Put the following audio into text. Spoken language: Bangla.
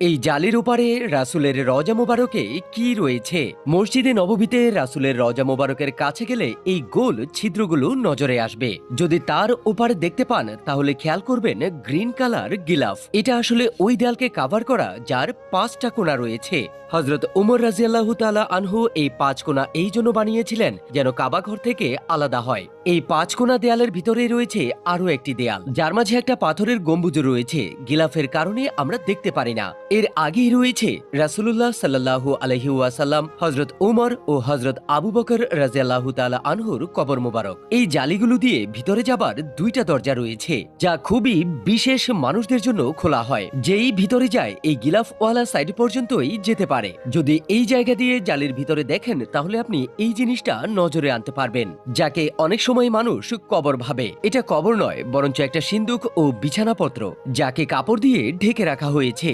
এই জালির ওপারে রাসুলের রজা মোবারকে কি রয়েছে? মসজিদে নববীতে রাসুলের রজা মোবারকের কাছে গেলে এই গোল ছিদ্রগুলো নজরে আসবে। যদি তার ওপারে দেখতে পান, তাহলে খেয়াল করবেন গ্রিন কালার গিলাফ। এটা আসলে ওই দেয়ালকে কাভার করা যার পাঁচটা কোণা রয়েছে। হজরত উমর রাজিয়াল্লাহু তাআলা আনহু এই পাঁচ কোণা এই জন্য বানিয়েছিলেন যেন কাবা ঘর থেকে আলাদা হয়। এই পাঁচ কোণা দেয়ালের ভিতরে রয়েছে আরও একটি দেয়াল। যার মাঝে একটা পাথরের গম্বুজ রয়েছে। গিলাফের কারণে আমরা দেখতে পারি না। এর আগেই রয়েছে রাসূলুল্লাহ সাল্লাল্লাহু আলাইহি ওয়াসাল্লাম হজরত উমর ও হজরত আবু বকর রাজিয়াল্লাহু তাআলা আনহুর কবর মোবারক। এই জালিগুলো দিয়ে ভিতরে যাবার দুইটা দরজা রয়েছে, যা খুবই বিশেষ মানুষদের জন্য খোলা হয়। যেই ভিতরে যায়, এই গিলাফওয়ালা সাইড পর্যন্তই যেতে পারে। যদি এই জায়গা দিয়ে জালির ভিতরে দেখেন, তাহলে আপনি এই জিনিসটা নজরে আনতে পারবেন, যাকে অনেক সময় মানুষ কবর ভাবে। এটা কবর নয়, বরঞ্চ একটা সিন্দুক ও বিছানাপত্র, যাকে কাপড় দিয়ে ঢেকে রাখা হয়েছে।